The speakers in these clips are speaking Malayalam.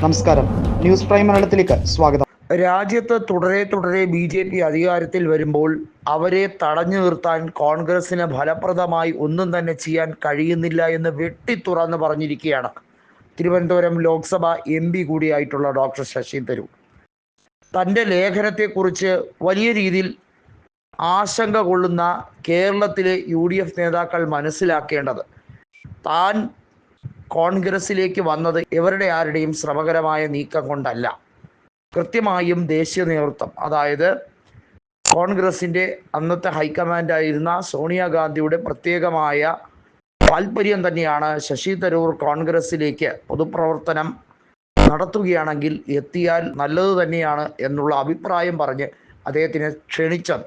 നമസ്കാരം. ന്യൂസ് പ്രൈം മലയാളത്തിലേക്ക് സ്വാഗതം. രാജ്യത്ത് തുടരെ തുടരെ ബി ജെ പി അധികാരത്തിൽ വരുമ്പോൾ അവരെ തടഞ്ഞു നിർത്താൻ കോൺഗ്രസിന് ഫലപ്രദമായി ഒന്നും തന്നെ ചെയ്യാൻ കഴിയുന്നില്ല എന്ന് വെട്ടിത്തുറന്ന് പറഞ്ഞിരിക്കുകയാണ്. തിരുവനന്തപുരം ലോക്സഭ എം പി കൂടിയായിട്ടുള്ള ഡോക്ടർ ശശി തരൂർ. തന്റെ ലേഖനത്തെക്കുറിച്ച് വലിയ രീതിയിൽ ആശങ്ക കൊള്ളുന്ന കേരളത്തിലെ യു ഡി എഫ് നേതാക്കൾ മനസ്സിലാക്കേണ്ടത്. താൻ കോൺഗ്രസിലേക്ക് വന്നത് ഇവരുടെ ആരുടെയും ശ്രമകരമായ നീക്കം കൊണ്ടല്ല. കൃത്യമായും ദേശീയ നേതൃത്വം അതായത് കോൺഗ്രസിന്റെ അന്നത്തെ ഹൈക്കമാൻഡായിരുന്ന സോണിയാഗാന്ധിയുടെ പ്രത്യേകമായ താല്പര്യം തന്നെയാണ് ശശി തരൂർ കോൺഗ്രസിലേക്ക് പൊതുപ്രവർത്തനം നടത്തുകയാണെങ്കിൽ എത്തിയാൽ നല്ലത് തന്നെയാണ് എന്നുള്ള അഭിപ്രായം പറഞ്ഞ് അദ്ദേഹത്തിനെ ക്ഷണിച്ചത്.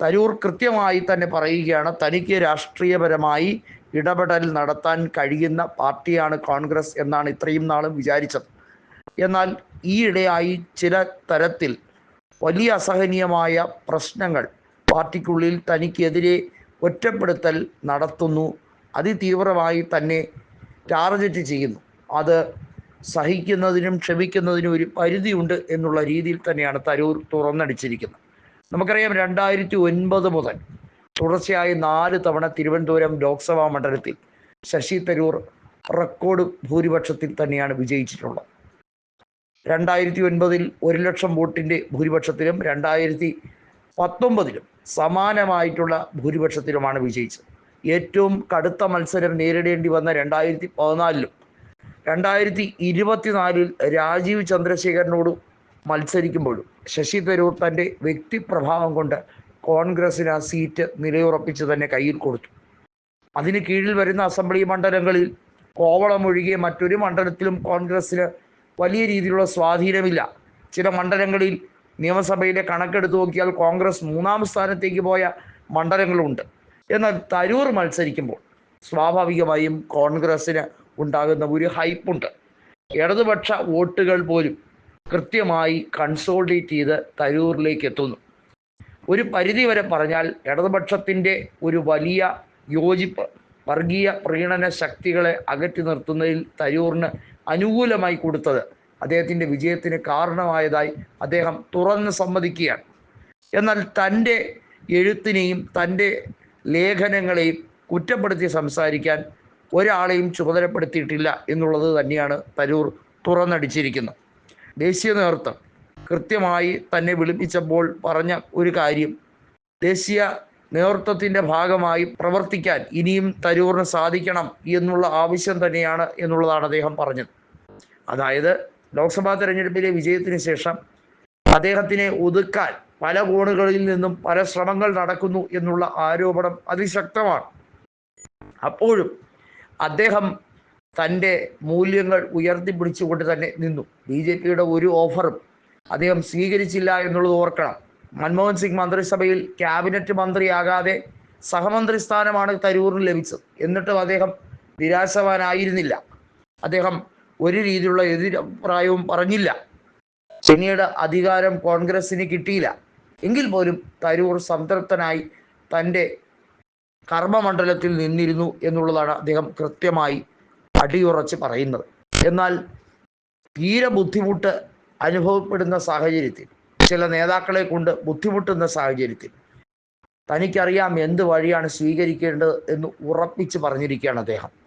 തരൂർ കൃത്യമായി തന്നെ പറയുകയാണ് തനിക്ക് രാഷ്ട്രീയപരമായി ഇടപെടൽ നടത്താൻ കഴിയുന്ന പാർട്ടിയാണ് കോൺഗ്രസ് എന്നാണ് ഇത്രയും നാളും വിചാരിച്ചത്. എന്നാൽ ഈയിടെയായി ചില തരത്തിൽ വലിയ അസഹനീയമായ പ്രശ്നങ്ങൾ പാർട്ടിക്കുള്ളിൽ തനിക്കെതിരെ ഒറ്റപ്പെടുത്തൽ നടത്തുന്നു. അതിതീവ്രമായി തന്നെ ടാർഗറ്റ് ചെയ്യുന്നു. അത് സഹിക്കുന്നതിനും ക്ഷമിക്കുന്നതിനും ഒരു പരിധിയുണ്ട് എന്നുള്ള രീതിയിൽ തന്നെയാണ് തരൂർ തുറന്നടിച്ചിരിക്കുന്നത്. നമുക്കറിയാം രണ്ടായിരത്തി ഒൻപത് മുതൽ തുടർച്ചയായി നാല് തവണ തിരുവനന്തപുരം ലോക്സഭാ മണ്ഡലത്തിൽ ശശി തരൂർ റെക്കോർഡ് ഭൂരിപക്ഷത്തിൽ തന്നെയാണ് വിജയിച്ചിട്ടുള്ളത്. രണ്ടായിരത്തി ഒൻപതിൽ ഒരു ലക്ഷം വോട്ടിന്റെ ഭൂരിപക്ഷത്തിലും രണ്ടായിരത്തി പത്തൊമ്പതിലും സമാനമായിട്ടുള്ള ഭൂരിപക്ഷത്തിലുമാണ് വിജയിച്ചത്. ഏറ്റവും കടുത്ത മത്സരം നേരിടേണ്ടി വന്ന രണ്ടായിരത്തി പതിനാലിലും രണ്ടായിരത്തി ഇരുപത്തിനാലിൽ രാജീവ് ചന്ദ്രശേഖരനോട് മത്സരിക്കുമ്പോഴും ശശി തരൂർ തന്റെ വ്യക്തിപ്രഭാവം കൊണ്ട് കോൺഗ്രസിന് ആ സീറ്റ് നിലയുറപ്പിച്ച് തന്നെ കയ്യിൽ കൊടുത്തു. അതിന് കീഴിൽ വരുന്ന അസംബ്ലി മണ്ഡലങ്ങളിൽ കോവളം ഒഴികെ മറ്റൊരു മണ്ഡലത്തിലും കോൺഗ്രസ്സിന് വലിയ രീതിയിലുള്ള സ്വാധീനമില്ല. ചില മണ്ഡലങ്ങളിൽ നിയമസഭയിലെ കണക്കെടുത്ത് നോക്കിയാൽ കോൺഗ്രസ് മൂന്നാം സ്ഥാനത്തേക്ക് പോയ മണ്ഡലങ്ങളുണ്ട്. എന്നാൽ തരൂർ മത്സരിക്കുമ്പോൾ സ്വാഭാവികമായും കോൺഗ്രസ്സിന് ഉണ്ടാകുന്ന ഒരു ഹൈപ്പുണ്ട്. ഇടതുപക്ഷ വോട്ടുകൾ പോലും കൃത്യമായി കൺസോൾഡേറ്റ് ചെയ്ത് തരൂരിലേക്ക് എത്തുന്നു. ഒരു പരിധി വരെ പറഞ്ഞാൽ ഇടതുപക്ഷത്തിന്റെ ഒരു വലിയ യോജിപ്പ് വർഗീയ പ്രീണന ശക്തികളെ അകറ്റി നിർത്തുന്നതിൽ തരൂറിന് അനുകൂലമായി കൊടുത്തത് അദ്ദേഹത്തിന്റെ വിജയത്തിന് കാരണമായതായി അദ്ദേഹം തുറന്ന് സമ്മതിക്കുകയാണ്. എന്നാൽ തന്റെ എഴുത്തിനെയും തന്റെ ലേഖനങ്ങളെയും കുറ്റപ്പെടുത്തി സംസാരിക്കാൻ ഒരാളെയും ചുമതലപ്പെടുത്തിയിട്ടില്ല എന്നുള്ളത് തന്നെയാണ് തരൂർ തുറന്നടിച്ചിരിക്കുന്നത്. ദേശീയ നേതൃത്വം കൃത്യമായി തന്നെ വിളിപ്പിച്ചപ്പോൾ പറഞ്ഞ ഒരു കാര്യം. ദേശീയ നേതൃത്വത്തിന്റെ ഭാഗമായി പ്രവർത്തിക്കാൻ ഇനിയും തരൂറിന് സാധിക്കണം എന്നുള്ള ആവശ്യം തന്നെയാണ് എന്നുള്ളതാണ് അദ്ദേഹം പറഞ്ഞത്. അതായത് ലോക്സഭാ തെരഞ്ഞെടുപ്പിലെ വിജയത്തിന് ശേഷം അദ്ദേഹത്തിനെ ഒതുക്കാൻ പല കോണുകളിൽ നിന്നും പല ശ്രമങ്ങൾ നടക്കുന്നു എന്നുള്ള ആരോപണം അതിശക്തമാണ്. അപ്പോഴും അദ്ദേഹം തന്റെ മൂല്യങ്ങൾ ഉയർത്തിപ്പിടിച്ചുകൊണ്ട് തന്നെ നിന്നു. ബി ജെ പിയുടെ ഒരു ഓഫറും അദ്ദേഹം സ്വീകരിച്ചില്ല എന്നുള്ളത് ഓർക്കണം. മൻമോഹൻ സിംഗ് മന്ത്രിസഭയിൽ ക്യാബിനറ്റ് മന്ത്രിയാകാതെ സഹമന്ത്രി സ്ഥാനമാണ് തരൂറിന് ലഭിച്ചത്. എന്നിട്ടും അദ്ദേഹം നിരാശവാനായിരുന്നില്ല. അദ്ദേഹം ഒരു രീതിയിലുള്ള എതിരഭിപ്രായവും പറഞ്ഞില്ല. പിന്നീട് അധികാരം കോൺഗ്രസിന് കിട്ടിയില്ല. എങ്കിൽ പോലും തരൂർ സംതൃപ്തനായി തന്റെ കർമ്മമണ്ഡലത്തിൽ നിന്നിരുന്നു എന്നുള്ളതാണ് അദ്ദേഹം കൃത്യമായി അടിയുറച്ച് പറയുന്നത്. എന്നാൽ തീരെ ബുദ്ധിമുട്ട് അനുഭവപ്പെടുന്ന സാഹചര്യത്തിൽ ചില നേതാക്കളെ കൊണ്ട് ബുദ്ധിമുട്ടുന്ന സാഹചര്യത്തിൽ തനിക്കറിയാം എന്ത് വഴിയാണ് സ്വീകരിക്കേണ്ടത് എന്ന് ഉറപ്പിച്ച് പറഞ്ഞിരിക്കുകയാണ് അദ്ദേഹം.